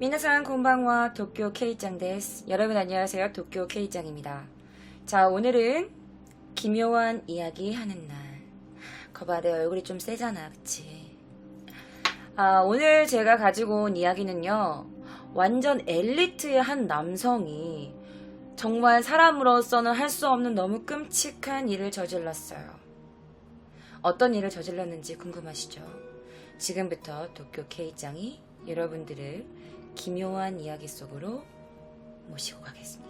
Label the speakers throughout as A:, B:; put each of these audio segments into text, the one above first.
A: 미나상 곤방와 도쿄 K짱 데스. 여러분 안녕하세요. 도쿄 K짱입니다. 자, 오늘은 기묘한 이야기 하는 날. 거봐, 내 얼굴이 좀 세잖아, 그치? 아, 오늘 제가 가지고 온 이야기는요. 완전 엘리트의 한 남성이 정말 사람으로서는 할 수 없는 너무 끔찍한 일을 저질렀어요. 어떤 일을 저질렀는지 궁금하시죠? 지금부터 도쿄 K짱이 여러분들을 기묘한 이야기 속으로 모시고 가겠습니다.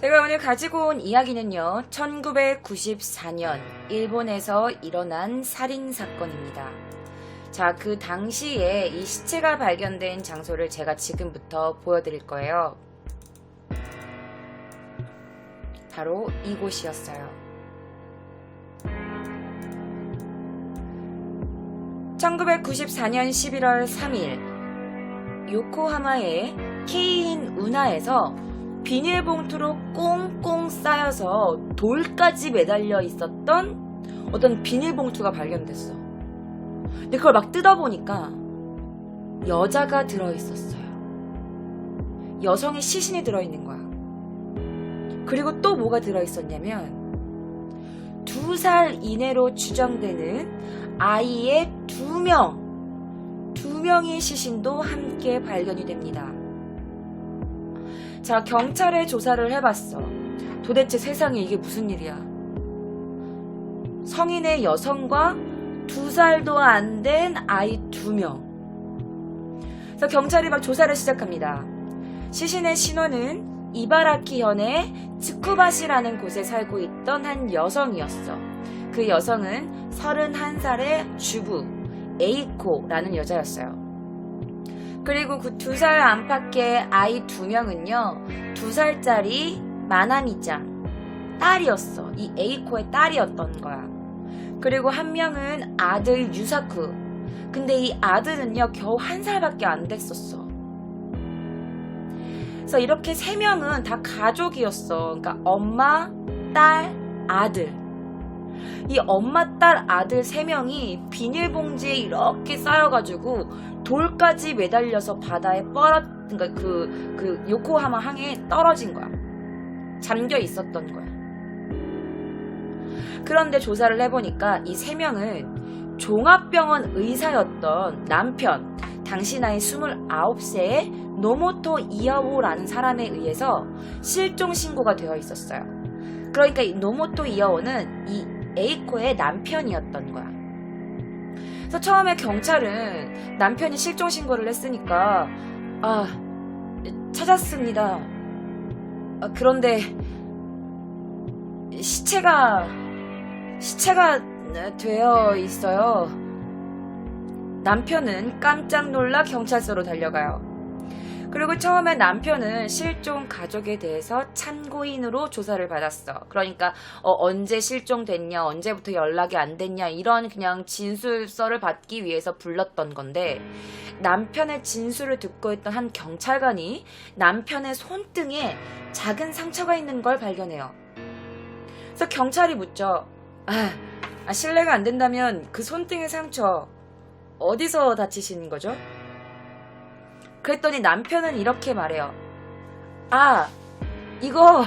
A: 제가 오늘 가지고 온 이야기는요, 1994년 일본에서 일어난 살인 사건입니다. 자, 그 당시에 이 시체가 발견된 장소를 제가 지금부터 보여드릴 거예요. 바로 이곳이었어요. 1994년 11월 3일, 요코하마의 케이인 운하에서 비닐봉투로 꽁꽁 쌓여서 돌까지 매달려 있었던 어떤 비닐봉투가 발견됐어. 근데 그걸 막 뜯어보니까 여자가 들어있었어요. 여성의 시신이 들어있는 거야. 그리고 또 뭐가 들어있었냐면 두 살 이내로 추정되는 아이의 두 명, 두 명의 시신도 함께 발견이 됩니다. 자, 경찰에 조사를 해봤어. 도대체 세상에 이게 무슨 일이야? 성인의 여성과 두 살도 안 된 아이 두 명. 그래서 경찰이 막 조사를 시작합니다. 시신의 신원은 이바라키 현의 츠쿠바시라는 곳에 살고 있던 한 여성이었어. 그 여성은 31살의 주부, 에이코라는 여자였어요. 그리고 그 두 살 안팎의 아이 두 명은요, 두 살짜리 마나미짱, 딸이었어. 이 에이코의 딸이었던 거야. 그리고 한 명은 아들 유사쿠. 근데 이 아들은요, 겨우 한 살밖에 안 됐었어. 그래서 이렇게 세 명은 다 가족이었어. 그러니까 엄마, 딸, 아들. 이 엄마, 딸, 아들 세 명이 비닐봉지에 이렇게 쌓여가지고 돌까지 매달려서 바다에 뻘어, 그러니까 그, 그 요코하마 항에 떨어진 거야. 잠겨 있었던 거야. 그런데 조사를 해보니까 이세 명은 종합병원 의사였던 남편, 당시 나이 29세의 노모토 이야오라는 사람에 의해서 실종 신고가 되어 있었어요. 그러니까 이 노모토 이야오는 이 에이코의 남편이었던 거야. 그래서 처음에 경찰은 남편이 실종 신고를 했으니까 아 찾았습니다. 아, 그런데 시체가 시체가 되어 있어요. 남편은 깜짝 놀라 경찰서로 달려가요. 그리고 처음에 남편은 실종 가족에 대해서 참고인으로 조사를 받았어. 그러니까 어, 언제 실종됐냐, 언제부터 연락이 안 됐냐 이런 그냥 진술서를 받기 위해서 불렀던 건데 남편의 진술을 듣고 있던 한 경찰관이 남편의 손등에 작은 상처가 있는 걸 발견해요. 그래서 경찰이 묻죠. 아, 아, 실례가 안 된다면 그 손등의 상처 어디서 다치신 거죠? 그랬더니 남편은 이렇게 말해요. 아, 이거,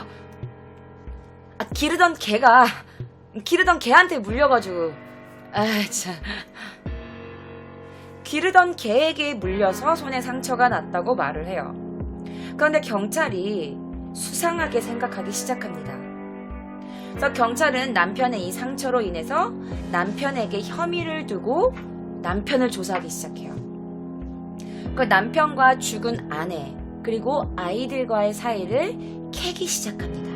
A: 아, 기르던 개가, 기르던 개한테 물려가지고, 아, 참. 기르던 개에게 물려서 손에 상처가 났다고 말을 해요. 그런데 경찰이 수상하게 생각하기 시작합니다. 그래서 경찰은 남편의 이 상처로 인해서 남편에게 혐의를 두고 남편을 조사하기 시작해요. 그 남편과 죽은 아내 그리고 아이들과의 사이를 캐기 시작합니다.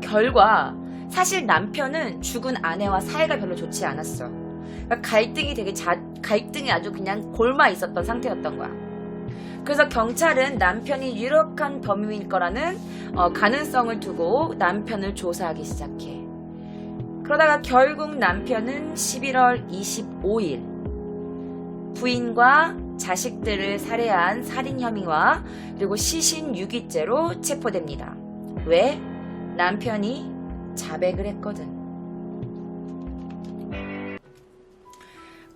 A: 결과 사실 남편은 죽은 아내와 사이가 별로 좋지 않았어. 그러니까 갈등이 되게 자, 갈등이 아주 그냥 골마 있었던 상태였던 거야. 그래서 경찰은 남편이 유력한 범인일 거라는 어, 가능성을 두고 남편을 조사하기 시작해. 그러다가 결국 남편은 11월 25일 부인과 자식들을 살해한 살인 혐의와 그리고 시신 유기죄로 체포됩니다. 왜? 남편이 자백을 했거든.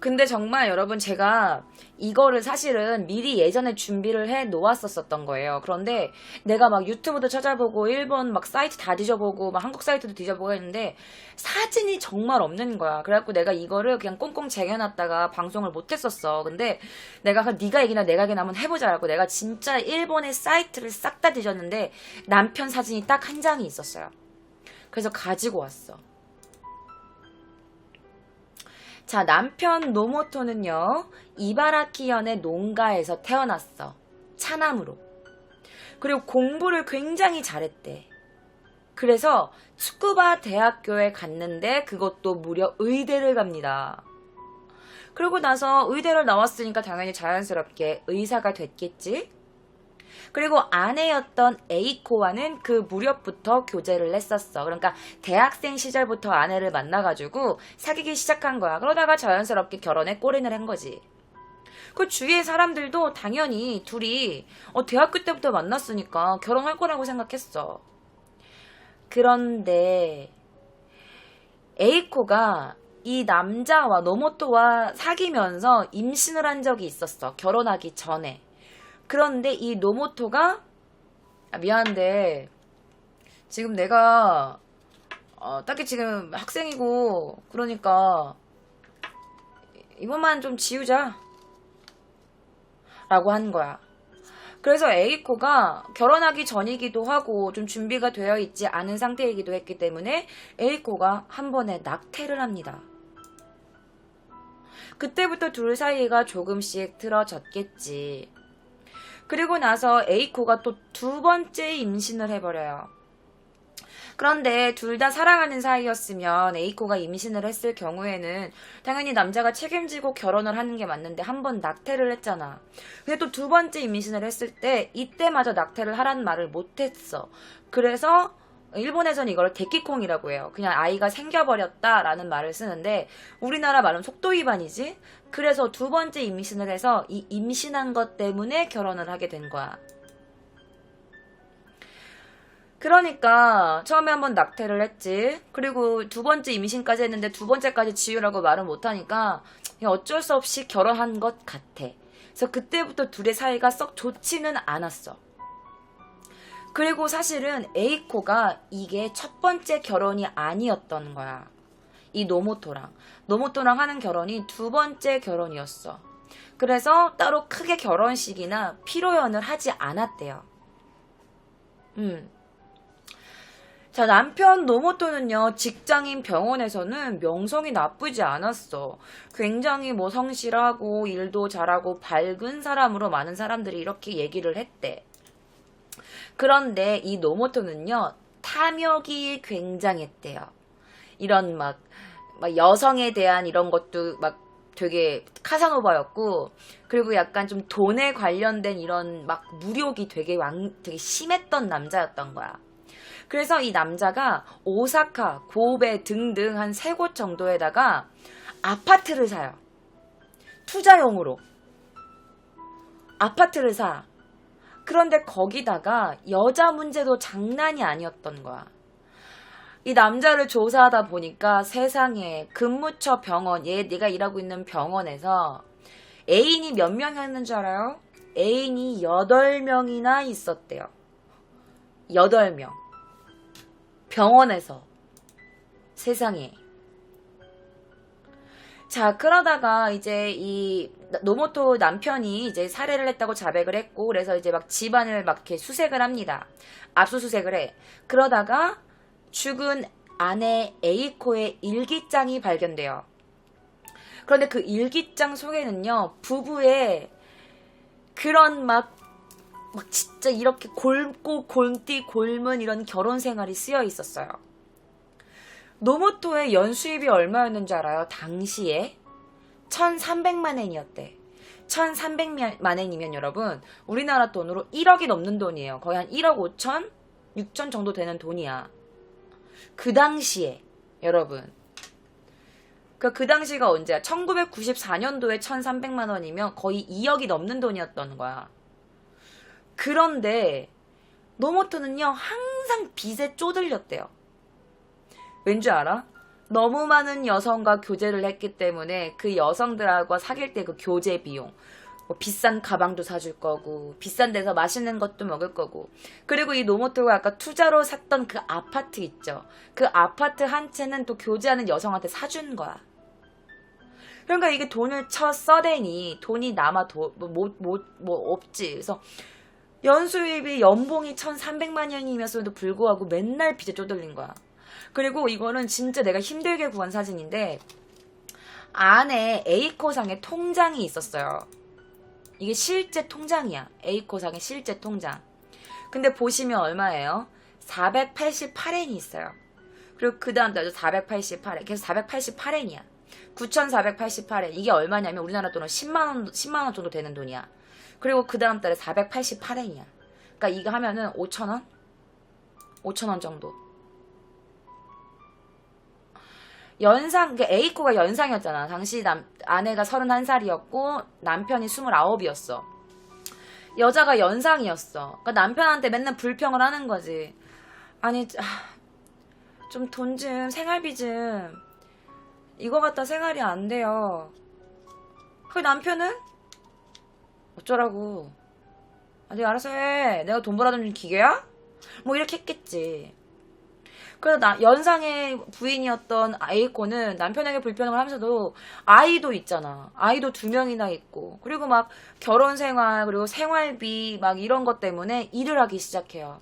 A: 근데 정말 여러분 제가 이거를 사실은 미리 예전에 준비를 해 놓았었었던 거예요. 그런데 내가 막 유튜브도 찾아보고 일본 막 사이트 다 뒤져보고 막 한국 사이트도 뒤져보고 했는데 사진이 정말 없는 거야. 그래갖고 내가 이거를 그냥 꽁꽁 쟁여놨다가 방송을 못 했었어. 근데 내가 그 네가 얘기나 내가 얘기나 한번 해보자라고 내가 진짜 일본의 사이트를 싹 다 뒤졌는데 남편 사진이 딱 한 장이 있었어요. 그래서 가지고 왔어. 자, 남편 노모토는요, 이바라키현의 농가에서 태어났어. 차남으로. 그리고 공부를 굉장히 잘했대. 그래서 스쿠바 대학교에 갔는데 그것도 무려 의대를 갑니다. 그러고 나서 의대를 나왔으니까 당연히 자연스럽게 의사가 됐겠지? 그리고 아내였던 에이코와는 그 무렵부터 교제를 했었어. 그러니까 대학생 시절부터 아내를 만나가지고 사귀기 시작한 거야. 그러다가 자연스럽게 결혼에 꼬린을 한 거지. 그 주위의 사람들도 당연히 둘이 어, 대학교 때부터 만났으니까 결혼할 거라고 생각했어. 그런데 에이코가 이 남자와 노모토와 사귀면서 임신을 한 적이 있었어. 결혼하기 전에. 그런데 이 노모토가 아, 미안한데 지금 내가 어, 딱히 지금 학생이고 그러니까 이번만 좀 지우자 라고 한 거야. 그래서 에이코가 결혼하기 전이기도 하고 좀 준비가 되어 있지 않은 상태이기도 했기 때문에 에이코가 한 번에 낙태를 합니다. 그때부터 둘 사이가 조금씩 틀어졌겠지. 그리고 나서 에이코가 또 두 번째 임신을 해버려요. 그런데 둘 다 사랑하는 사이였으면 에이코가 임신을 했을 경우에는 당연히 남자가 책임지고 결혼을 하는 게 맞는데 한 번 낙태를 했잖아. 근데 또 두 번째 임신을 했을 때 이때마저 낙태를 하라는 말을 못했어. 그래서 일본에서는 이걸 데키콩이라고 해요. 그냥 아이가 생겨버렸다라는 말을 쓰는데 우리나라 말은 속도 위반이지. 그래서 두 번째 임신을 해서 이 임신한 것 때문에 결혼을 하게 된 거야. 그러니까 처음에 한번 낙태를 했지. 그리고 두 번째 임신까지 했는데 두 번째까지 지우라고 말을 못하니까 어쩔 수 없이 결혼한 것 같아. 그래서 그때부터 둘의 사이가 썩 좋지는 않았어. 그리고 사실은 에이코가 이게 첫 번째 결혼이 아니었던 거야. 이 노모토랑. 노모토랑 하는 결혼이 두 번째 결혼이었어. 그래서 따로 크게 결혼식이나 피로연을 하지 않았대요. 음. 자, 남편 노모토는요, 직장인 병원에서는 명성이 나쁘지 않았어. 굉장히 뭐 성실하고 일도 잘하고 밝은 사람으로 많은 사람들이 이렇게 얘기를 했대. 그런데 이 노모토는요, 탐욕이 굉장했대요. 이런 막, 막 여성에 대한 이런 것도 막 되게 카사노바였고, 그리고 약간 좀 돈에 관련된 이런 막 무력이 되게 왕, 되게 심했던 남자였던 거야. 그래서 이 남자가 오사카, 고베 등등 한 세 곳 정도에다가 아파트를 사요. 투자용으로. 아파트를 사. 그런데 거기다가 여자 문제도 장난이 아니었던 거야. 이 남자를 조사하다 보니까 세상에 근무처 병원, 얘 네가 일하고 있는 병원에서 애인이 몇 명이었는 줄 알아요? 애인이 8명이나 있었대요. 8명. 병원에서. 세상에. 자, 그러다가 이제 이 노모토 남편이 이제 살해를 했다고 자백을 했고, 그래서 이제 막 집안을 막 이렇게 수색을 합니다. 압수수색을 해. 그러다가 죽은 아내 에이코의 일기장이 발견돼요. 그런데 그 일기장 속에는요, 부부의 그런 막, 막 진짜 이렇게 골고 골띠 골문 이런 결혼 생활이 쓰여 있었어요. 노모토의 연수입이 얼마였는지 알아요? 당시에 1300만 엔이었대. 1300만 엔이면 여러분 우리나라 돈으로 1억이 넘는 돈이에요. 거의 한 1억 5천, 6천 정도 되는 돈이야. 그 당시에 여러분 그, 그 당시가 언제야? 1994년도에 1,300만 원이면 거의 2억이 넘는 돈이었던 거야. 그런데 노모토는요 항상 빚에 쪼들렸대요. 왠지 알아? 너무 많은 여성과 교제를 했기 때문에 그 여성들하고 사귈 때 그 교제 비용, 뭐 비싼 가방도 사줄 거고, 비싼 데서 맛있는 것도 먹을 거고, 그리고 이 노모토가 아까 투자로 샀던 그 아파트 있죠. 그 아파트 한 채는 또 교제하는 여성한테 사준 거야. 그러니까 이게 돈을 쳐 써대니 돈이 남아 도, 뭐, 뭐, 뭐, 뭐 없지. 그래서 연수입이 연봉이 1,300만 원이면서도 불구하고 맨날 빚에 쪼들린 거야. 그리고 이거는 진짜 내가 힘들게 구한 사진인데 안에 A코상에 통장이 있었어요. 이게 실제 통장이야. A코상의 실제 통장. 근데 보시면 얼마예요? 488엔이 있어요. 그리고 그 다음 달도 488엔. 계속 488엔이야. 9,488엔. 이게 얼마냐면 우리나라 돈은 10만원, 10만원 정도 되는 돈이야. 그리고 그 다음 달에 488엔이야. 그러니까 이거 하면은 5천원? 5천원 정도. 연상, 그 A코가 연상이었잖아. 당시 남, 아내가 31살이었고 남편이 29이었어. 여자가 연상이었어. 그러니까 남편한테 맨날 불평을 하는 거지. 아니, 좀 돈 좀, 생활비 좀. 이거 갖다 생활이 안 돼요. 그 남편은 어쩌라고. 아, 네가 알아서 해. 내가 돈 벌어주는 기계야? 뭐 이렇게 했겠지. 그래서 나, 연상의 부인이었던 A코는 남편에게 불평을 하면서도 아이도 있잖아. 아이도 두 명이나 있고. 그리고 막 결혼 생활, 그리고 생활비 막 이런 것 때문에 일을 하기 시작해요.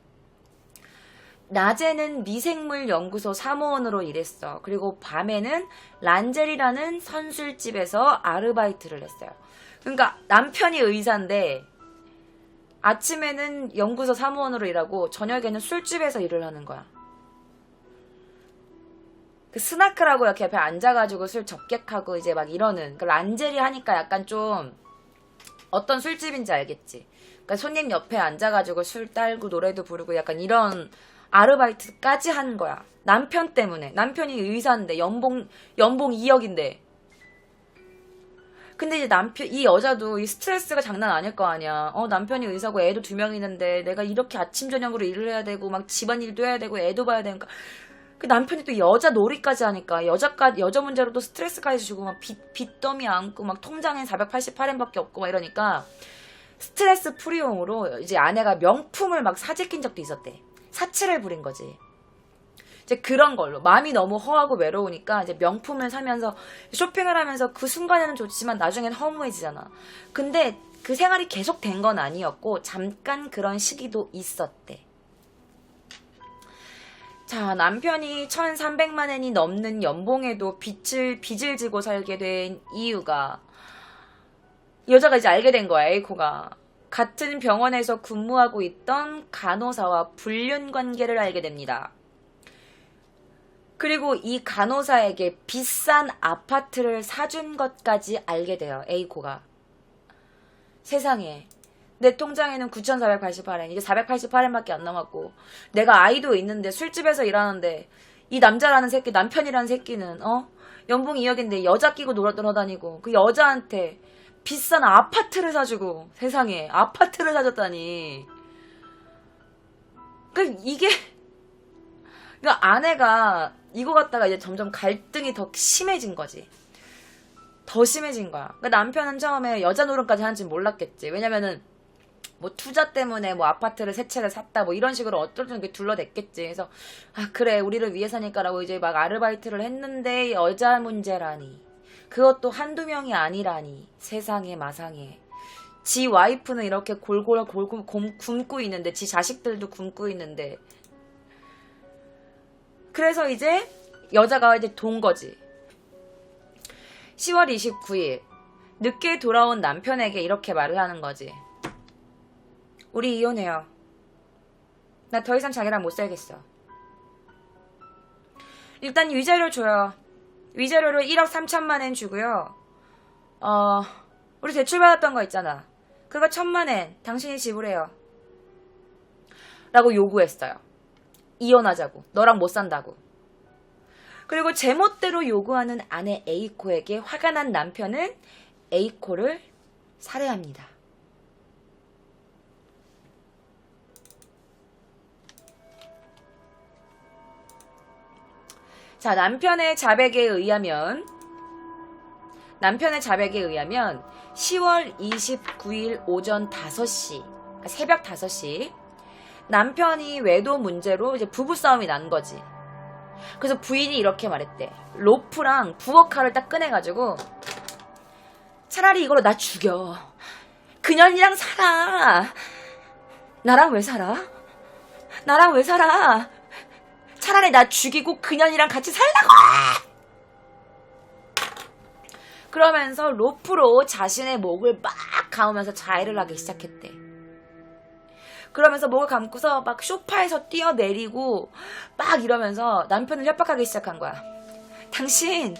A: 낮에는 미생물 연구소 사무원으로 일했어. 그리고 밤에는 란젤이라는 선술집에서 아르바이트를 했어요. 그러니까 남편이 의사인데 아침에는 연구소 사무원으로 일하고 저녁에는 술집에서 일을 하는 거야. 그 스나크라고 이렇게 옆에 앉아가지고 술 접객하고 이제 막 이러는 그 란젤이 하니까 약간 좀 어떤 술집인지 알겠지. 그러니까 손님 옆에 앉아가지고 술 딸고 노래도 부르고 약간 이런 아르바이트까지 한 거야. 남편 때문에. 남편이 의사인데 연봉 연봉 2억인데. 근데 이제 남편 이 여자도 이 스트레스가 장난 아닐 거 아니야. 어 남편이 의사고 애도 두 명 있는데 내가 이렇게 아침 저녁으로 일을 해야 되고 막 집안일도 해야 되고 애도 봐야 되니까 그 남편이 또 여자 놀이까지 하니까 여자까 여자 문제로 또 스트레스까지 주고 막 빚, 빚더미 안고 막 통장에 488엔밖에 없고 막 이러니까 스트레스 풀이용으로 이제 아내가 명품을 막 사재낀 적도 있었대. 사치를 부린 거지. 이제 그런 걸로 마음이 너무 허하고 외로우니까 이제 명품을 사면서 쇼핑을 하면서 그 순간에는 좋지만 나중엔 허무해지잖아. 근데 그 생활이 계속 된 건 아니었고 잠깐 그런 시기도 있었대. 자, 남편이 1,300만 엔이 넘는 연봉에도 빚을, 빚을 지고 살게 된 이유가 여자가 이제 알게 된 거야, 에이코가. 같은 병원에서 근무하고 있던 간호사와 불륜 관계를 알게 됩니다. 그리고 이 간호사에게 비싼 아파트를 사준 것까지 알게 돼요, 에이코가. 세상에. 내 통장에는 9,488엔, 이게 488엔밖에 안 남았고, 내가 아이도 있는데 술집에서 일하는데, 이 남자라는 새끼, 남편이라는 새끼는, 어? 연봉 2억인데 여자 끼고 놀아, 놀아다니고, 그 여자한테 비싼 아파트를 사주고, 세상에, 아파트를 사줬다니. 그, 이게, 그 아내가 이거 갖다가 이제 점점 갈등이 더 심해진 거지. 더 심해진 거야. 그 남편은 처음에 여자 노름까지 하는지 몰랐겠지. 왜냐면은, 뭐 투자 때문에 뭐 아파트를 세 채를 샀다 뭐 이런 식으로 어쩔 게 둘러댔겠지. 그래서 아 그래 우리를 위해서니까라고 이제 막 아르바이트를 했는데 여자 문제라니. 그것도 한두 명이 아니라니. 세상에 마상에. 지 와이프는 이렇게 골골 곰- 굶고 있는데 지 자식들도 굶고 있는데 그래서 이제 여자가 이제 돈 거지. 10월 29일 늦게 돌아온 남편에게 이렇게 말을 하는 거지. 우리 이혼해요. 나 더 이상 자기랑 못 살겠어. 일단 위자료 줘요. 위자료를 1억 3천만 엔 주고요. 어, 우리 대출 받았던 거 있잖아. 그거 천만 엔 당신이 지불해요. 라고 요구했어요. 이혼하자고. 너랑 못 산다고. 그리고 제멋대로 요구하는 아내 에이코에게 화가 난 남편은 에이코를 살해합니다. 자, 남편의 자백에 의하면 남편의 자백에 의하면 10월 29일 오전 5시, 그러니까 새벽 5시 남편이 외도 문제로 이제 부부 싸움이 난 거지. 그래서 부인이 이렇게 말했대. 로프랑 부엌칼을 딱 꺼내가지고 차라리 이걸로 나 죽여. 그년이랑 살아. 나랑 왜 살아? 나랑 왜 살아? 차라리 나 죽이고 그년이랑 같이 살라고! 그러면서 로프로 자신의 목을 막 감으면서 자해를 하기 시작했대. 그러면서 목을 감고서 막 소파에서 뛰어내리고 막 이러면서 남편을 협박하기 시작한 거야. 당신,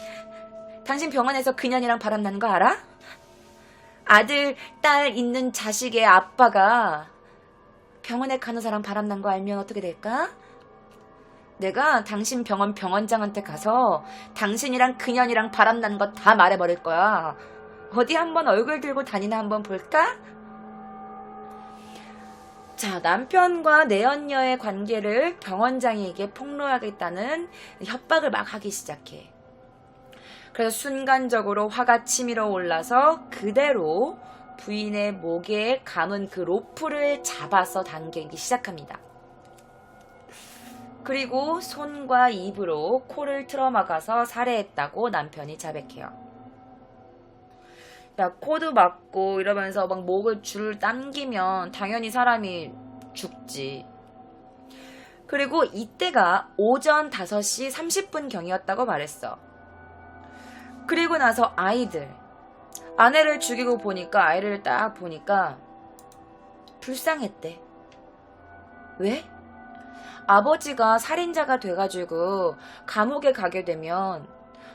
A: 당신 병원에서 그년이랑 바람난 거 알아? 아들, 딸 있는 자식의 아빠가 병원에 가는 사람 바람난 거 알면 어떻게 될까? 내가 당신 병원 병원장한테 가서 당신이랑 그년이랑 바람난 거 다 말해버릴 거야. 어디 한번 얼굴 들고 다니나 한번 볼까? 자, 남편과 내연녀의 관계를 병원장에게 폭로하겠다는 협박을 막 하기 시작해. 그래서 순간적으로 화가 치밀어 올라서 그대로 부인의 목에 감은 그 로프를 잡아서 당기기 시작합니다. 그리고 손과 입으로 코를 틀어막아서 살해했다고 남편이 자백해요. 야, 코도 막고 이러면서 막 목을 줄 당기면 당연히 사람이 죽지. 그리고 이때가 오전 5시 30분 경이었다고 말했어. 그리고 나서 아이들. 아내를 죽이고 보니까 아이를 딱 보니까 불쌍했대. 왜? 아버지가 살인자가 돼가지고 감옥에 가게 되면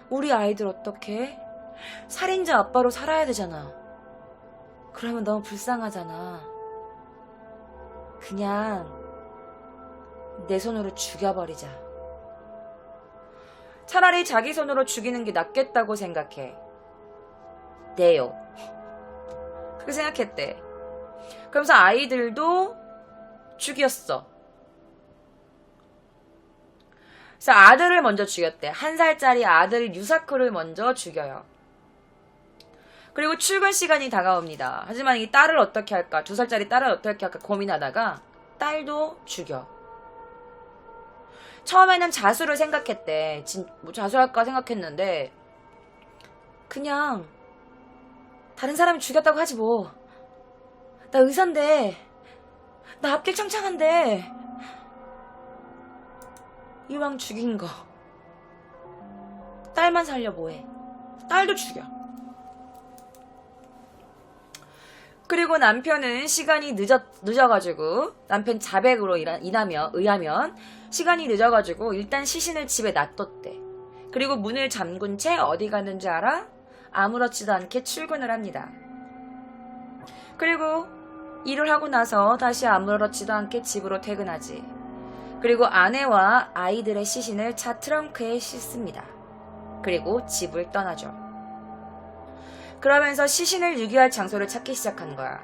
A: 우리 아이들 어떻게? 살인자 아빠로 살아야 되잖아. 그러면 너무 불쌍하잖아. 그냥 내 손으로 죽여버리자. 차라리 자기 손으로 죽이는 게 낫겠다고 생각해. 네요. 그렇게 생각했대. 그러면서 아이들도 죽였어. 그래서 아들을 먼저 죽였대. 한 살짜리 아들 유사코를 먼저 죽여요. 그리고 출근 시간이 다가옵니다. 하지만 이 딸을 어떻게 할까? 두 살짜리 딸을 어떻게 할까 고민하다가 딸도 죽여. 처음에는 자수를 생각했대. 진, 뭐 자수할까 생각했는데 그냥 다른 사람이 죽였다고 하지 뭐. 나 의사인데 나 앞길 창창한데 이왕 죽인 거 딸만 살려 뭐해. 딸도 죽여. 그리고 남편은 시간이 늦었, 늦어가지고, 남편 자백으로 일하, 인하며, 의하면, 시간이 늦어가지고, 일단 시신을 집에 놔뒀대. 그리고 문을 잠근 채 어디 갔는지 알아? 아무렇지도 않게 출근을 합니다. 그리고 일을 하고 나서 다시 아무렇지도 않게 집으로 퇴근하지. 그리고 아내와 아이들의 시신을 차 트렁크에 싣습니다. 그리고 집을 떠나죠. 그러면서 시신을 유기할 장소를 찾기 시작한 거야.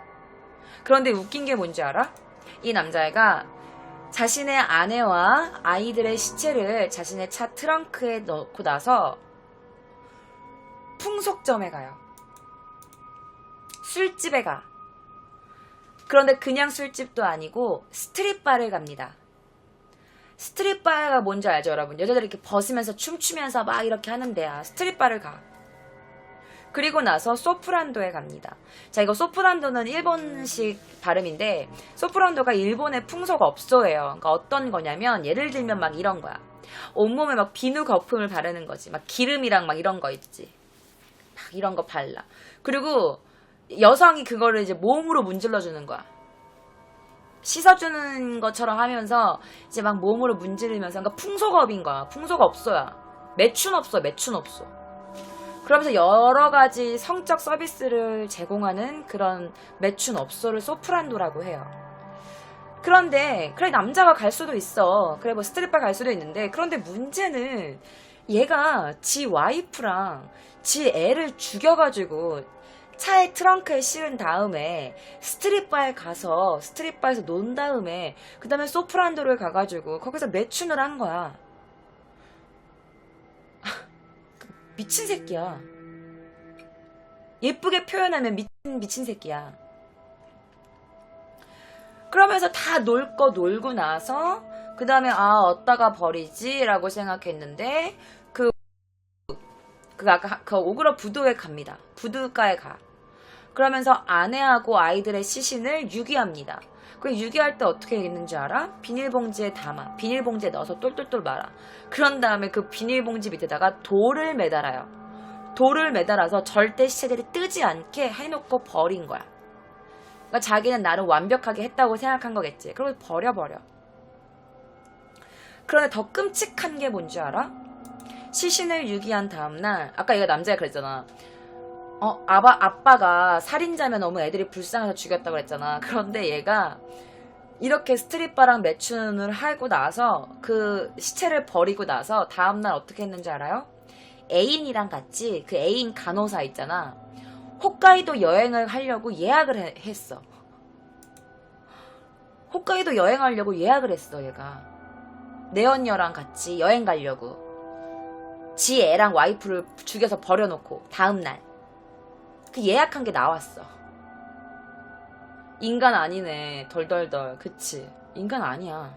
A: 그런데 웃긴 게 뭔지 알아? 이 남자애가 자신의 아내와 아이들의 시체를 자신의 차 트렁크에 넣고 나서 풍속점에 가요. 술집에 가. 그런데 그냥 술집도 아니고 스트릿바를 갑니다. 스트릿바가 뭔지 알죠, 여러분? 여자들이 이렇게 벗으면서 춤추면서 막 이렇게 하는 데야. 스트릿바를 가. 그리고 나서 소프란도에 갑니다. 자, 이거 소프란도는 일본식 발음인데, 소프란도가 일본의 풍속 업소예요. 그러니까 어떤 거냐면, 예를 들면 막 이런 거야. 온몸에 막 비누 거품을 바르는 거지. 막 기름이랑 막 이런 거 있지. 막 이런 거 발라. 그리고 여성이 그거를 이제 몸으로 문질러주는 거야. 씻어주는 것처럼 하면서 이제 막 몸으로 문지르면서 그러니까 풍속업인 거야. 풍속 업소야. 매춘 업소, 매춘 업소. 그러면서 여러 가지 성적 서비스를 제공하는 그런 매춘 업소를 소프란도라고 해요. 그런데 그래 남자가 갈 수도 있어. 그래 뭐 스트릿바 갈 수도 있는데 그런데 문제는 얘가 지 와이프랑 지 애를 죽여가지고 차에 트렁크에 실은 다음에 스트릿바에 가서 스트릿바에서 논 다음에 그 다음에 소프란도를 가가지고 거기서 매춘을 한 거야. 미친 새끼야. 예쁘게 표현하면 미친, 미친 새끼야. 그러면서 다 놀 거 놀고 나서 그 다음에 아 어디다가 버리지라고 생각했는데 그 그 아까 그 오그라 부두에 갑니다. 부두가에 가. 그러면서 아내하고 아이들의 시신을 유기합니다. 그 유기할 때 어떻게 했는지 알아? 비닐봉지에 담아. 비닐봉지에 넣어서 똘똘똘 말아. 그런 다음에 그 비닐봉지 밑에다가 돌을 매달아요. 돌을 매달아서 절대 시체들이 뜨지 않게 해놓고 버린 거야. 그러니까 자기는 나를 완벽하게 했다고 생각한 거겠지. 그리고 버려버려. 그런데 더 끔찍한 게 뭔지 알아? 시신을 유기한 다음날, 아까 얘가 남자야 그랬잖아. 어, 아바, 아빠가 살인자면 너무 애들이 불쌍해서 죽였다고 그랬잖아. 그런데 얘가 이렇게 스트릿바랑 매춘을 하고 나서 그 시체를 버리고 나서 다음날 어떻게 했는지 알아요? 애인이랑 같이 그 애인 간호사 있잖아. 홋카이도 여행을 하려고 예약을 해- 했어. 홋카이도 여행하려고 예약을 했어, 얘가. 내 언녀랑 같이 여행 가려고. 지 애랑 와이프를 죽여서 버려놓고, 다음날. 그 예약한 게 나왔어. 인간 아니네. 덜덜덜. 그치. 인간 아니야.